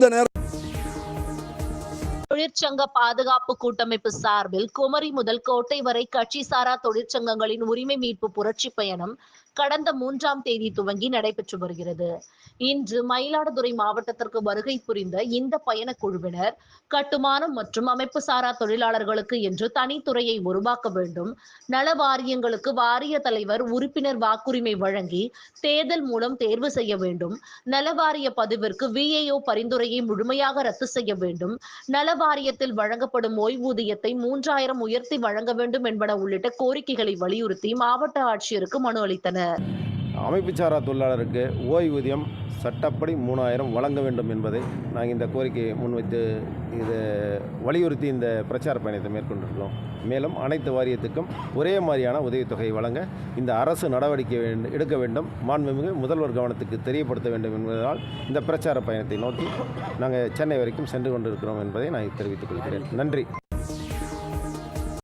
இந்த நேரம் தொழிற்சங்க பாதுகாப்பு கூட்டமைப்பு சார்பில் குமரி முதல் கோட்டை வரை கட்சி சாரா தொழிற்சங்கங்களின் உரிமை மீட்பு புரட்சி பயணம் கடந்த மூன்றாம் தேதி துவங்கி நடைபெற்று வருகிறது. இன்று மயிலாடுதுறை மாவட்டத்திற்கு வருகை புரிந்த இந்த பயண குழுவினர் கட்டுமானம் மற்றும் அமைப்பு சாரா தொழிலாளர்களுக்கு என்று தனித்துறையை உருவாக்க வேண்டும். நல வாரியங்களுக்கு வாரிய தலைவர் உறுப்பினர் வாக்குரிமை வழங்கி தேர்தல் மூலம் தேர்வு செய்ய வேண்டும். நல வாரிய பதிவிற்கு விஏஓ பரிந்துரையை முழுமையாக ரத்து செய்ய வேண்டும். நலவாரிய வாரியத்தில் வழங்கப்படும் ஓய்வூதியத்தை மூன்றாயிரம் உயர்த்தி வழங்க வேண்டும் என்பன உள்ளிட்ட கோரிக்கைகளை வலியுறுத்தி மாவட்ட ஆட்சியருக்கு மனு அளித்தனர். அமைப்புச்சாரா தொழிலாளருக்கு ஓய்வூதியம் சட்டப்படி மூணாயிரம் வழங்க வேண்டும் என்பதை நாங்கள் இந்த கோரிக்கையை முன்வைத்து இது வலியுறுத்தி இந்த பிரச்சார பயணத்தை மேற்கொண்டிருக்கிறோம். மேலும் அனைத்து வாரியத்துக்கும் ஒரே மாதிரியான உதவித்தொகை வழங்க இந்த அரசு நடவடிக்கை எடுக்க வேண்டும். மாண்புமிகு முதல்வர் கவனத்துக்கு தெரியப்படுத்த வேண்டும் என்பதால் இந்த பிரச்சார பயணத்தை நோக்கி நாங்கள் சென்னை வரைக்கும் சென்று கொண்டிருக்கிறோம் என்பதை நான் தெரிவித்துக் கொள்கிறேன். நன்றி.